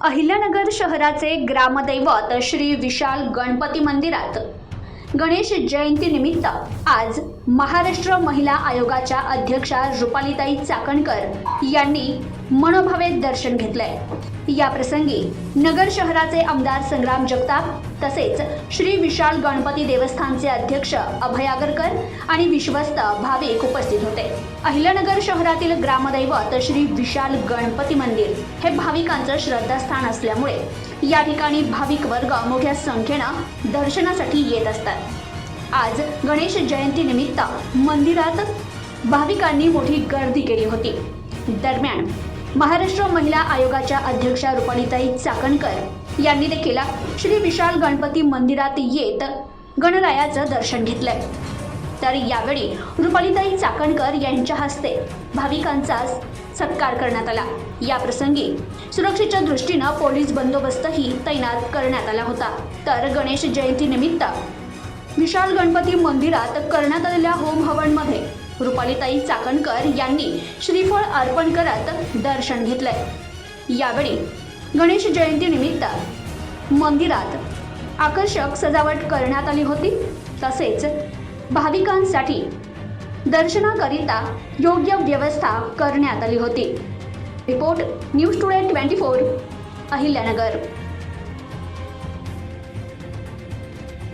अहिल्यानगर शहराचे ग्रामदैवत श्री विशाल गणपती मंदिरात गणेश जयंतीनिमित्त आज महाराष्ट्र महिला आयोगाच्या अध्यक्षा रुपालीताई चाकणकर यांनी मनोभावे दर्शन घेतलंय. या प्रसंगी नगर शहराचे आमदार संग्राम जगताप तसेच श्री विशाल गणपती देवस्थानचे अध्यक्ष अभय आगरकर आणि विश्वस्त भाविक उपस्थित होते. अहिल्यानगर शहरातील ग्रामदैवत श्री विशाल गणपती मंदिर हे भाविकांचं श्रद्धास्थान असल्यामुळे या ठिकाणी भाविक वर्ग मोठ्या संख्येनं दर्शनासाठी येत असतात. आज गणेश जयंतीनिमित्त मंदिरात भाविकांनी मोठी गर्दी केली होती. दरम्यान महाराष्ट्र महिला आयोगाच्या अध्यक्षा रुपालीताई चाकणकर यांनी देखील श्री विशाल गणपती मंदिरात येत गणरायाचं दर्शन घेतलंय. तर यावेळी रुपालीताई चाकणकर यांच्या हस्ते भाविकांचा सत्कार करण्यात आला. या प्रसंगी सुरक्षेच्या दृष्टीनं पोलीस बंदोबस्तही तैनात करण्यात आला होता. तर गणेश जयंतीनिमित्त विशाल गणपती मंदिरात करण्यात आलेल्या होम हवनमध्ये रुपालीताई चाकणकर यांनी श्रीफळ अर्पण करत दर्शन घेतलंय. यावेळी गणेश जयंतीनिमित्त मंदिरात आकर्षक सजावट करण्यात आली होती. तसेच भाविकांसाठी दर्शनाकरिता योग्य व्यवस्था करण्यात आली होती. Report news today twenty four Ahilyanagar.